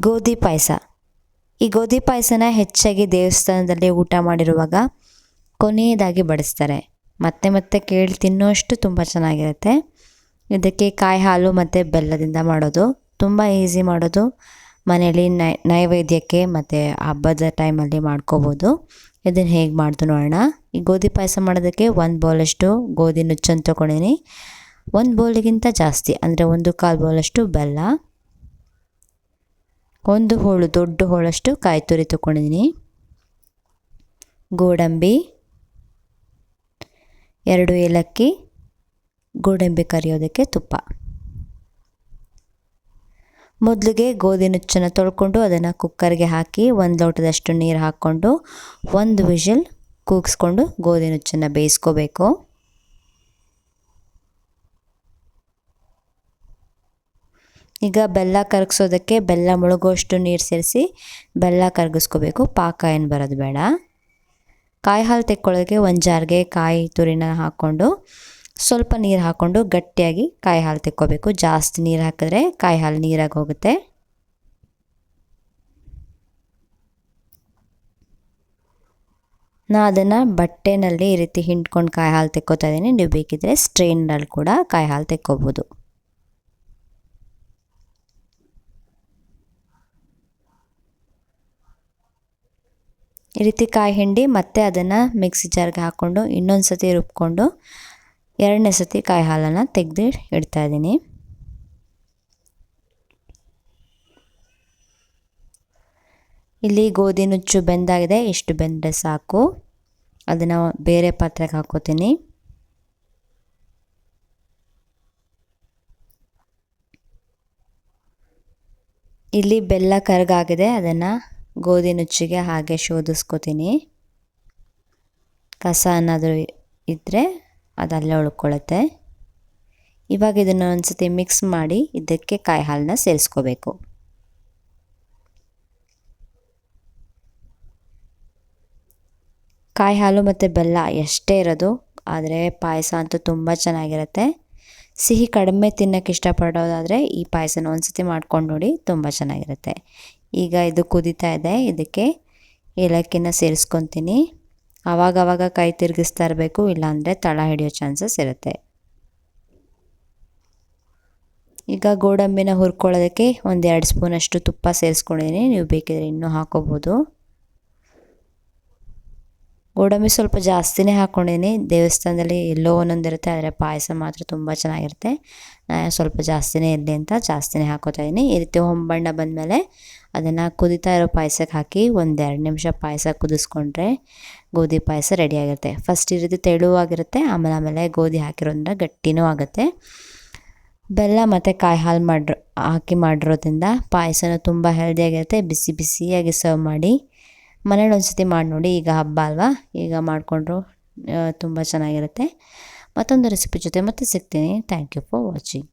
ಗೋಧಿ ಪಾಯಸ. ಈ ಗೋಧಿ ಪಾಯಸನ ಹೆಚ್ಚಾಗಿ ದೇವಸ್ಥಾನದಲ್ಲಿ ಊಟ ಮಾಡಿರುವಾಗ ಕೊನೆಯದಾಗಿ ಬಡಿಸ್ತಾರೆ. ಮತ್ತೆ ಮತ್ತೆ ಕೇಳಿ ತಿನ್ನೋಷ್ಟು ತುಂಬ ಚೆನ್ನಾಗಿರುತ್ತೆ. ಇದಕ್ಕೆ ಕಾಯಿ ಹಾಲು ಮತ್ತು ಬೆಲ್ಲದಿಂದ ಮಾಡೋದು ತುಂಬ ಈಸಿ ಮಾಡೋದು. ಮನೆಯಲ್ಲಿ ನೈ, ನೈವೇದ್ಯಕ್ಕೆ ಮತ್ತು ಹಬ್ಬದ ಟೈಮಲ್ಲಿ ಮಾಡ್ಕೋಬೋದು. ಇದನ್ನು ಹೇಗೆ ಮಾಡ್ದು ನೋಡೋಣ. ಈ ಗೋಧಿ ಪಾಯಸ ಮಾಡೋದಕ್ಕೆ ಒಂದು ಬೌಲಷ್ಟು ಗೋಧಿ ನುಚ್ಚನ್ನು ತೊಗೊಂಡಿನಿ. ಒಂದು ಬೌಲಿಗಿಂತ ಜಾಸ್ತಿ, ಅಂದರೆ ಒಂದು ಕಾಲು ಬೌಲಷ್ಟು ಬೆಲ್ಲ. ಒಂದು ಹೋಳು ದೊಡ್ಡ ಹೋಳಷ್ಟು ಕಾಯಿ ತುರಿ ತೊಗೊಂಡಿದ್ದೀನಿ ಗೋಡಂಬಿ, ಎರಡು ಏಲಕ್ಕಿ, ಗೋಡಂಬಿ ಕರಿಯೋದಕ್ಕೆ ತುಪ್ಪ. ಮೊದಲಿಗೆ ಗೋಧಿ ನುಚ್ಚನ್ನು ತೊಳ್ಕೊಂಡು ಅದನ್ನು ಕುಕ್ಕರ್ಗೆ ಹಾಕಿ ಒಂದು ಲೋಟದಷ್ಟು ನೀರು ಹಾಕ್ಕೊಂಡು ಒಂದು ವಿಷಲ್ ಕೂಗಿಸ್ಕೊಂಡು ಗೋಧಿ ನುಚ್ಚನ್ನು ಬೇಯಿಸ್ಕೋಬೇಕು. ಈಗ ಬೆಲ್ಲ ಕರಗಿಸೋದಕ್ಕೆ ಬೆಲ್ಲ ಮುಳುಗುವಷ್ಟು ನೀರು ಸೇರಿಸಿ ಬೆಲ್ಲ ಕರಗಿಸ್ಕೋಬೇಕು. ಪಾಕ ಏನು ಬರೋದು ಬೇಡ. ಕಾಯಿ ಹಾಲು ತೆಕ್ಕೊಳ್ಳೋಕ್ಕೆ ಒಂದು ಜಾರ್ಗೆ ಕಾಯಿ ತುರಿನ ಹಾಕ್ಕೊಂಡು ಸ್ವಲ್ಪ ನೀರು ಹಾಕ್ಕೊಂಡು ಗಟ್ಟಿಯಾಗಿ ಕಾಯಿ ಹಾಲು ತೆಕ್ಕೋಬೇಕು. ಜಾಸ್ತಿ ನೀರು ಹಾಕಿದ್ರೆ ಕಾಯಿ ಹಾಲು ನೀರಾಗಿ ಹೋಗುತ್ತೆ. ನಾ ಅದನ್ನು ಬಟ್ಟೆನಲ್ಲಿ ಈ ರೀತಿ ಹಿಂಡ್ಕೊಂಡು ಕಾಯಿ ಹಾಲು ತೆಕ್ಕೋತಾ ಇದ್ದೀನಿ ನೀವು ಬೇಕಿದ್ರೆ ಸ್ಟ್ರೈನಲ್ಲಿ ಕೂಡ ಕಾಯಿ ಹಾಲು ತೆಕ್ಕೋಬೋದು. ಈ ರೀತಿ ಕಾಯಿ ಹಿಂಡಿ ಮತ್ತೆ ಅದನ್ನು ಮಿಕ್ಸಿ ಜಾರ್ಗೆ ಹಾಕ್ಕೊಂಡು ಇನ್ನೊಂದು ಸತಿ ರುಬ್ಕೊಂಡು ಎರಡನೇ ಸತಿ ಕಾಯಿ ಹಾಲನ್ನು ತೆಗೆದು ಇಡ್ತಾ ಇದ್ದೀನಿ. ಇಲ್ಲಿ ಗೋಧಿ ನುಚ್ಚು ಬೆಂದಾಗಿದೆ, ಇಷ್ಟು ಬೆಂದರೆ ಸಾಕು. ಅದನ್ನು ಬೇರೆ ಪಾತ್ರೆಗೆ ಹಾಕೋತೀನಿ. ಇಲ್ಲಿ ಬೆಲ್ಲ ಕರಗಾಗಿದೆ, ಅದನ್ನು ಗೋಧಿ ನುಚ್ಚಿಗೆ ಹಾಗೆ ಶೋಧಿಸ್ಕೋತೀನಿ. ಕಸ ಏನಾದರೂ ಇದ್ದರೆ ಅದಲ್ಲೇ ಉಳ್ಕೊಳ್ಳುತ್ತೆ ಇವಾಗ ಇದನ್ನು ಒಂದ್ಸತಿ ಮಿಕ್ಸ್ ಮಾಡಿ ಇದಕ್ಕೆ ಕಾಯಿ ಹಾಲನ್ನ ಸೇರಿಸ್ಕೋಬೇಕು. ಕಾಯಿ ಹಾಲು ಮತ್ತು ಬೆಲ್ಲ ಎಷ್ಟೇ ಇರೋದು, ಆದರೆ ಪಾಯಸ ಅಂತೂ ತುಂಬ ಚೆನ್ನಾಗಿರುತ್ತೆ. ಸಿಹಿ ಕಡಿಮೆ ತಿನ್ನೋಕ್ಕೆ ಇಷ್ಟಪಡೋದಾದರೆ ಈ ಪಾಯಸನ ಒಂದ್ಸತಿ ಮಾಡ್ಕೊಂಡು ನೋಡಿ ತುಂಬ ಚೆನ್ನಾಗಿರುತ್ತೆ. ಈಗ ಇದು ಕುದೀತಾ ಇದೆ. ಇದಕ್ಕೆ ಏಲಕ್ಕಿನ ಸೇರಿಸ್ಕೊತೀನಿ. ಆವಾಗವಾಗ ಕೈ ತಿರುಗಿಸ್ತಾ ಇರಬೇಕು, ಇಲ್ಲಾಂದರೆ ತಳ ಹಿಡಿಯೋ ಚಾನ್ಸಸ್ ಇರುತ್ತೆ. ಈಗ ಗೋಡಂಬಿನ ಹುರ್ಕೊಳ್ಳೋದಕ್ಕೆ ಒಂದು ಎರಡು ಸ್ಪೂನಷ್ಟು ತುಪ್ಪ ಸೇರಿಸ್ಕೊಂಡಿದ್ದೀನಿ. ನೀವು ಬೇಕಿದ್ರೆ ಇನ್ನೂ ಹಾಕೋಬೋದು. ಗೋಡಂಬಿ ಸ್ವಲ್ಪ ಜಾಸ್ತಿನೇ ಹಾಕ್ಕೊಂಡಿದ್ದೀನಿ ದೇವಸ್ಥಾನದಲ್ಲಿ ಎಲ್ಲೋ ಒಂದೊಂದು ಇರುತ್ತೆ, ಆದರೆ ಪಾಯಸ ಮಾತ್ರ ತುಂಬ ಚೆನ್ನಾಗಿರುತ್ತೆ. ಸ್ವಲ್ಪ ಜಾಸ್ತಿನೇ ಇರಲಿ ಅಂತ ಜಾಸ್ತಿನೇ ಹಾಕೋತಾ ಈ ರೀತಿ ಹೊಂಬಣ್ಣ ಬಂದಮೇಲೆ ಅದನ್ನು ಕುದೀತಾ ಇರೋ ಪಾಯಸಕ್ಕೆ ಹಾಕಿ ಒಂದೆರಡು ನಿಮಿಷ ಪಾಯಸ ಕುದಿಸ್ಕೊಂಡ್ರೆ ಗೋಧಿ ಪಾಯಸ ರೆಡಿಯಾಗಿರುತ್ತೆ ಫಸ್ಟ್ ಈ ರೀತಿ ತೆಳುವಾಗಿರುತ್ತೆ ಆಮೇಲೆ ಆಮೇಲೆ ಗೋಧಿ ಹಾಕಿರೋದ್ರಿಂದ ಗಟ್ಟಿನೂ ಆಗುತ್ತೆ. ಬೆಲ್ಲ ಮತ್ತು ಕಾಯಿ ಹಾಲು ಮಾಡಿರೋ, ಹಾಕಿ ಮಾಡಿರೋದ್ರಿಂದ ಪಾಯಸನ ತುಂಬ ಹೆಲ್ದಿಯಾಗಿರುತ್ತೆ ಬಿಸಿ ಬಿಸಿಯಾಗಿ ಸರ್ವ್ ಮಾಡಿ. ಮನೇಲಿ ಒಂದು ಸತಿ ಮಾಡಿ ನೋಡಿ, ಈಗ ಹಬ್ಬ ಅಲ್ವಾ? ಈಗ ಮಾಡಿಕೊಂಡ್ರು ತುಂಬ ಚೆನ್ನಾಗಿರುತ್ತೆ. ಮತ್ತೊಂದು ರೆಸಿಪಿ ಜೊತೆ ಮತ್ತೆ ಸಿಗ್ತೀನಿ. Thank you for watching